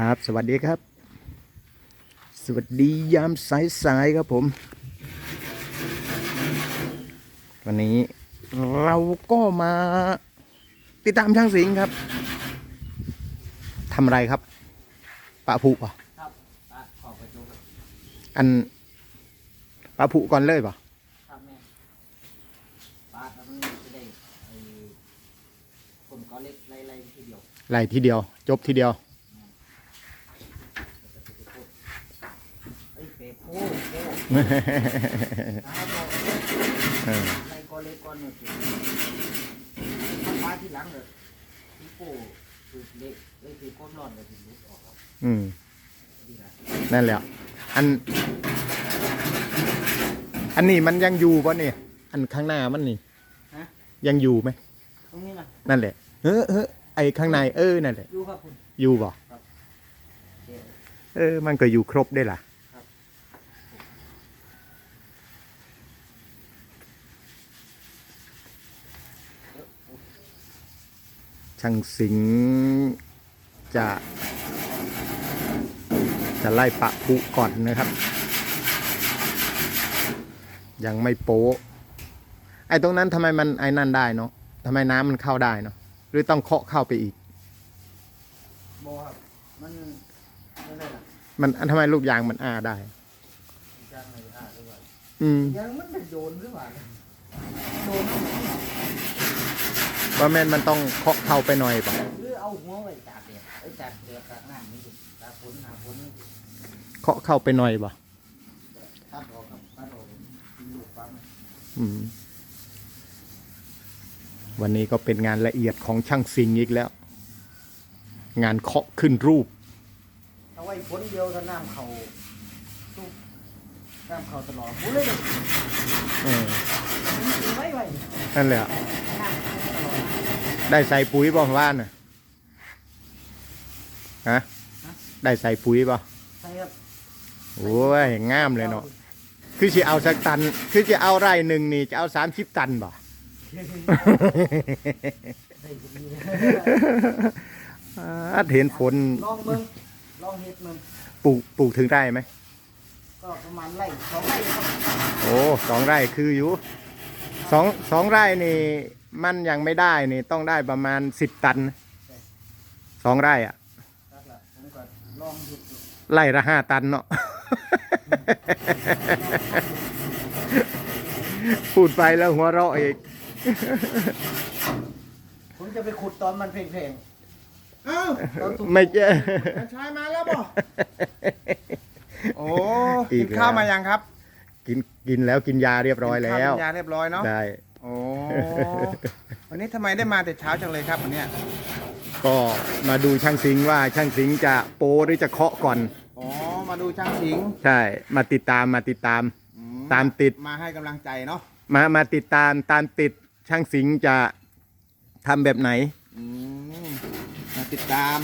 ครับ สวัสดีครับ สวัสดียามสายๆครับผม วันนี้เราก็มาติดตามช่างสิงห์ครับทำอะไรครับปะผุป่ะครับปลาขอบประจุครับอันปะผุก่อนเลยป่ะครับแม่ปลาครับมันจะได้ไอ้คนก็เล็กไล่ๆทีเดียวไล่ทีเดียว จบทีเดียว เอ้ยเปโป้ โป้นะครับเออไล่ก็เล็กก้อนหนึ่งสิถ้าปลาที่หลังเลยพี่โป้คือเล็กเอ้ยคือก้นร้อนเลยถึงลุกออกครับอืมดีนะนั่นแหละอัน อันนี้มันยังอยู่ป่ะเนี่ยอันข้างหน้ามันนี่ฮะยังอยู่ไหมตรงนี้นะนั่นแหละเออเออไอข้างในเออนั่นแหละอยู่ครับคุณอยู่บ่เดี๋ยวเออมันก็อยู่ครบได้ล่ะ ครับ ช่างสิงห์จะ จะไล่ปะปุก่อนนะครับ ยังไม่โป๊ะไอ้ตรงนั้นทำไมมันไอ้นั่นได้เนาะทำไมน้ำมันเข้าได้เนาะหรือต้องเคาะเข้าไปอีกโบครับมันไม่ได้หรอกมันอันทำไมลูกยางมันอ้าได้ จ้างอะไรอะหรือว่าอืม ยังมันเป็นโดนหรือเปล่าโดนว่าแม่นมันต้องเคาะเข้าไปหน่อยป่ะหรือเอาหัวไว้ตากแดดไอ้ตากแดดตากน้ำนี่สิตากฝนหาฝนนี่สิเคาะเข้าไปหน่อยป่ะตัดออกครับตัดออกกินลูกปั๊มอืมวันนี้ก็เป็นงานละเอียดของช่างสิงห์อีกแล้ว งานเคาะขึ้นรูป เอาไว้ฝนเดียวถ้าน้ำเขาทุกน้ำเขาตลอดผมเลยเนี่ยเออไว้ไว้นั่นแหละน้ำตลอด ได้ใส่ปุ๋ยบ่ว่านน่ะฮะได้ใส่ปุ๋ยบ่ใช่ครับโอ้ยงามเลยเนาะคือจะเอาสักตัน คือจะเอาไร่หนึ่งนี่จะเอาสามสิบตันบ่ได้ก็ดีอาเห็นฝนลองมึงลองเฮ็ดมึงปลูกปลูกถึงไร่ไหมก็ประมาณไร่สองไร่ครับโอ้สองไร่คืออยู่สองสองไร่นี่ มันยังไม่ได้นี่ต้องได้ประมาณสิบตันสองไร่อะครับล่ะผมก็ลองเฮ็ดดูไร่ละห้าตันเนาะพูดไปแล้วหัวเราะอีก ผมจะไปขุดตอนมันเพลงอ้าวๆตอนถูกไม่เจอกัญชายมาแล้วบ่โอ้อีกิกนแล้วข้าวมายังครับ กินกินแล้วกินยาเรียบร้อยกินแล้ข้าววกินยาเรียบร้อยเนาะได้ โอ้ วันนี้ทำไมได้มาแต่เช้าจังเลยครับวันเนี้ยก็มาดูช่างสิงห์ว่าช่างสิงห์จะโปรหรือจะเคาะก่อน อ๋อ มาดูช่างสิงห์ใช่ มาติดตามมาติดตาม อืตามติด มาให้กำลังใจเนาะมามาติดตามตามติดช่างสิงห์จะทำแบบไหน อืมมาติดตาม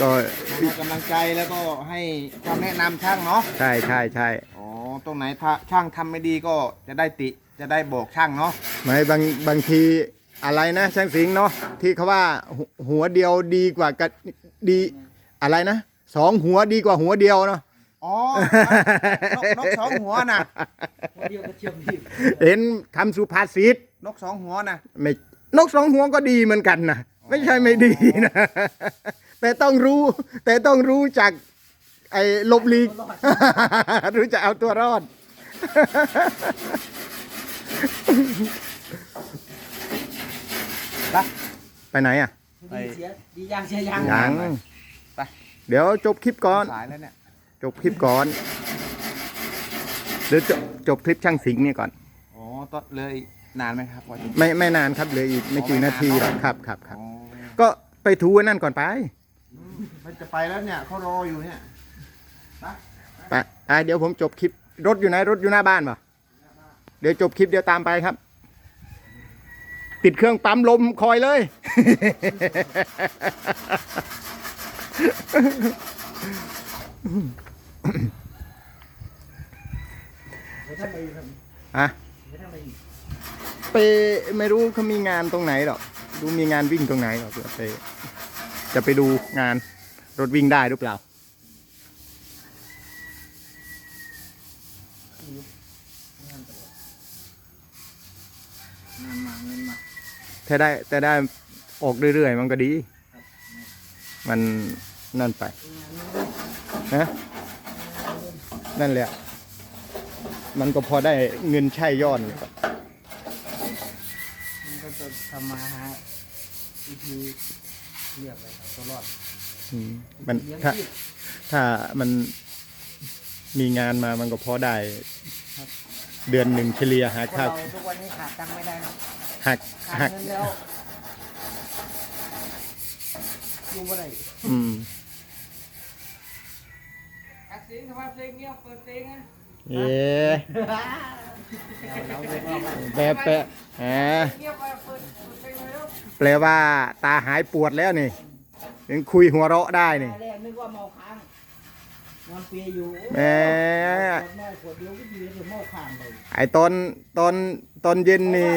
ก็ให้กำลังใจแล้วก็ให้คำแนะนำช่างเนาะ ใช่ใช่ใช่อ๋อ ตรงไหนถ้าช่างทำไม่ดีก็จะได้ติ จะได้บอกช่างเนาะไม่บางบางทีอะไรนะช่างสิงห์เนาะที่เขาว่าหัวหัวเดียวดีกว่ากะดีอะไรนะสองหัวดีกว่าหัวเดียวเนาะ อ๋อนกนกสองหัวน่ะหัวเดียวก็เชื่อมดีเห็นคำสุภาษิตนกสองหัวน่ะไม่นกสองหัวก็ดีเหมือนกันนะไม่ใช่ไม่ดีนะ แต่ต้องรู้ แต่ต้องรู้จากไอ้หลบหลีก รู้จะเอาตัวรอด ไป ไปไหนอะดีเสียดียางเสียยางยังไป เดี๋ยวจบคลิปก่อน สายแล้วเนี่ย จบคลิปก่อน เดี๋ยวจบจบคลิปช่างสิงห์เนี่ยก่อน อ๋อตอนเลยนานไหมครับกว่าจะไม่ไม่นานครับเหลืออีกไม่กี่อ๋อไม่นาทีนานหรอกเนอะครับครับครับ อ๋อก็ไปทูไอ้นั่นก่อนไป มันจะไปแล้วเนี่ยเขารออยู่เนี่ย ไปอะเดี๋ยวผมจบคลิปรถอยู่ไหนรถอยู่หน้าบ้านป่ะเดี๋ยวจบคลิปเดี๋ยวตามไปครับ ติดเครื่องปั๊มลมคอยเลยเดี๋ยวท่านไปครับอะเดี๋ยวท่านไปอีกไปไม่รู้เขามีงานตรงไหนหรอกดูมีงานวิ่งตรงไหนหรอกเดี๋ยวไปจะไปดูงานรถวิ่งได้หรือเปล่าอยู่เงินตลอด ถ้าได้แต่ได้ออกเรื่อยๆ มันก็ดี มันนั่นไปงานเงินฮะนั่นแหละ มันก็พอได้เงินใช้ย้อนอยู่ครับมันก็จะทำมาหาวิธีเรียกอะไรครับตลอดอืมมันเลี้ยงถ้าชีพถ้ามันมีงานมามันก็พอได้ครับเดือนหนึ่งเฉลี่ยหาคนค่าเราทุกวันนี้ขาดตังค์ไม่ได้นะหักขา หัดกเงินแล้วอยู่บ่ได้อืมอัดเสียงทำไมเพลงเงียบเปิดเพลงอะเย้แปะแปะฮะเงียบไปเปิดเปิดเพลงเลยลูกแปลว่าตาหายปวดแล้วนี่ยังคุยหัวเราะได้นี่ แรกนึกว่าเมาค้างนอนเปียอยู่แหม ขวดน้อยขวดเดียวก็ดีแล้วเดี๋ยวเมาค้างเลยไอตอนตอนตอนเย็นนี่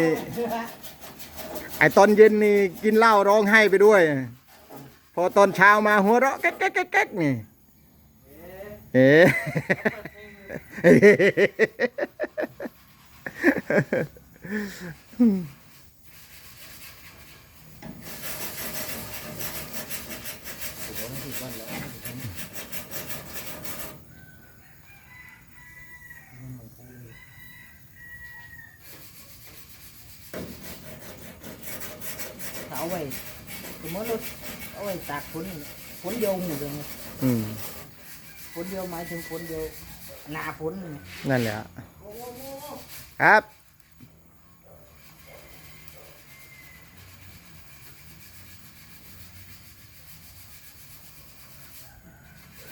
ไอตอนเย็นนี่กินเหล้าร้องไห้ไปด้วย พอตอนเช้ามาหัวเราะแก๊กแก๊กแก๊กแก๊กนี่เอ๊ะ เอาไว้สมมติเราเอาไว้ตากฝนฝนเดียวหมดเลยอืมฝนเดียวหมายถึงฝนเดียวหนาฝนนี่นั่นแหละครับ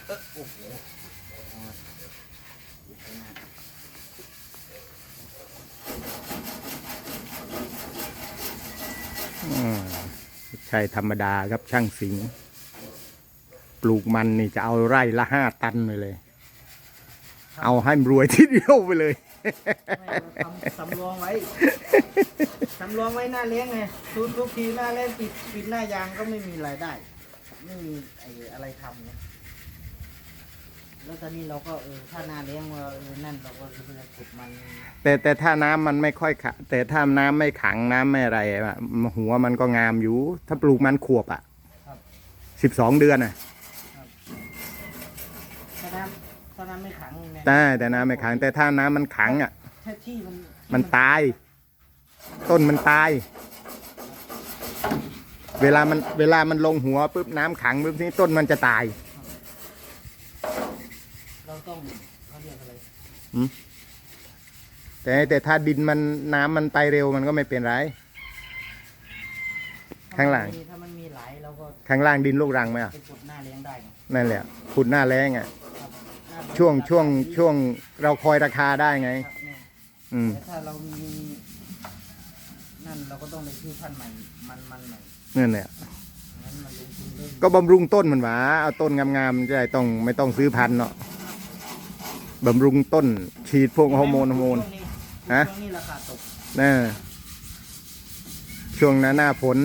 โอ้โห ใช่ธรรมดาครับช่างสิงปลูกมันนี่จะเอาไร่ละห้าตันไปเลย เอาให้มันรวยทีเดียวไปเลยสำรองไว้สำรองไว้หน้าเลี้ยงไงทุกทุกทีหน้าเลี้ยงปิดปิดหน้ายางก็ไม่มีรายได้ ไม่มีไอ้อะไรทำเนี่ย แล้วตอนนี้เราก็เออถ้าหน้าเลี้ยงว่าเออนั่นเราก็จะเก็บมันแต่แต่ถ้าน้ำมันไม่ค่อยขะแต่ถ้าน้ำไม่ขังน้ำไม่อะไรอะหัวมันก็งามอยู่ ถ้าปลูกมันขวบอะครับสิบสองเดือนอะถ้าน้ำถ้าน้ำไม่ขังเนี่ยได้แต่น้ำไม่ขัง แต่ถ้าน้ำมันขังอะ ถ้าที่มันมันตาย ต้นมันตาย เวลามันเวลามันลงหัวปุ๊บน้ำขังปุ๊บนี่ต้นมันจะตายเรา ต้องเขาเรียกอะไรแต่แต่ถ้าดินมันน้ำมันไปเร็วมันก็ไม่เป็นไร ข้างหลังถ้ถ้ามันมีไหลเราก็ข้างล่างดินลูกรังไหมอะไปกดหน้าเลี้ยงได้ไงนั่นแหละขุดหน้าแรงอะ ครับหน้าเลี้ยช่วงช่วงราคาดีช่วงเราคอยราคาได้ไง ครับเนี่ยอืมแต่ถ้าเรามี นั่นเราก็ต้องไปซื้อพันธุ์ใหม่มันมันใหม่นั่นแหละงั้นมันลงทุนเริ่มก็บำรุงต้นมันหวาเอาต้นงามๆจะได้ต้องไม่ต้องซื้อพันธุ์เนาะ บำรุงต้น ฉีดพวกฮอร์โมนฮอร์โมนช่วงนี้ฮะ ช่วงนี้ราคาตกนะช่วงหน้าหน้าฝน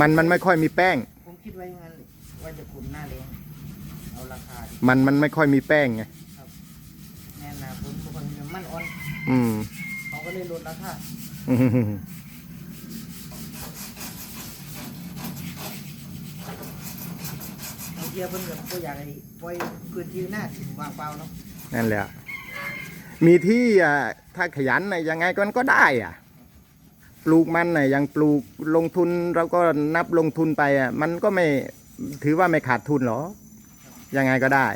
มันมันไม่ค่อยมีแป้ง ผมคิดไว้งั้นเลยว่าจะขุนหน้าเลี้ยงเอาราคาดีมันมันไม่ค่อยมีแป้งไงแน่นาผมบางคนมันอ่อน อืมเขาก็เลยลดราคา อืม บางทีเพิ่นก็บ่อยากให้ปล่อยพื้นที่หน้าถึงว่างเปล่าเนาะนั่นแหละ มีที่อะถ้าขยันน่ะยังไงก็มันก็ได้อะ ปลูกมันน่ะยังปลูกลงทุนเราก็นับลงทุนไปอะ มันก็ไม่ถือว่าไม่ขาดทุนหรอ ยังไงก็ได้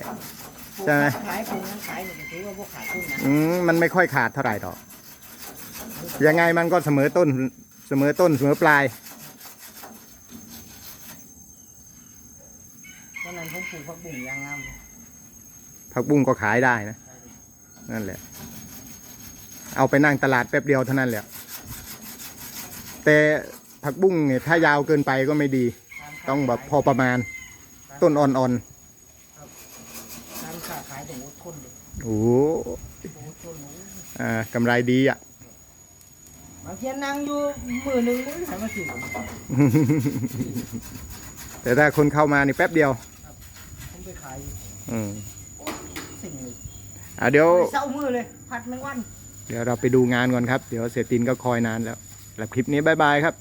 ปลูกใช่ไหมขายปลูกนั้นขายเนี่ยก็ถือว่าพวกขาดทุนนะอืมมันไม่ค่อยขาดเท่าไหร่หรอก ยังไงมันก็เสมอต้นเสมอต้นเสมอปลาย ตอนนั้นผม ปลูกผักบุ้งยางงามเลยผักบุ้งก็ขายได้นะ นั่นแหละ เอาไปนั่งตลาดแป๊บเดียวเท่านั้นแหละ แต่ผักบุ้งเนี่ยถ้ายาวเกินไปก็ไม่ดี ต้องแบบพอประมาณ ต้นอ่อนการค้าขายต้องอดทนเลยๆโอ้โหอดทนโอ้อ่ากำไรดีอะบางทีนั่งอยู่มือหนึ่งก็ไม่ใช่มาถึงแต่ถ้าคนเข้ามานี่แป๊บเดียวผม ไปขายอืมสิ่งเลยอะเดี๋ยว เศร้ามือเลยผัดแมงวัน เดี๋ยวเราไปดูงานก่อนครับ เดี๋ยวเสียตินก็คอยนานแล้วแล้วคลิปนี้บายบายครับ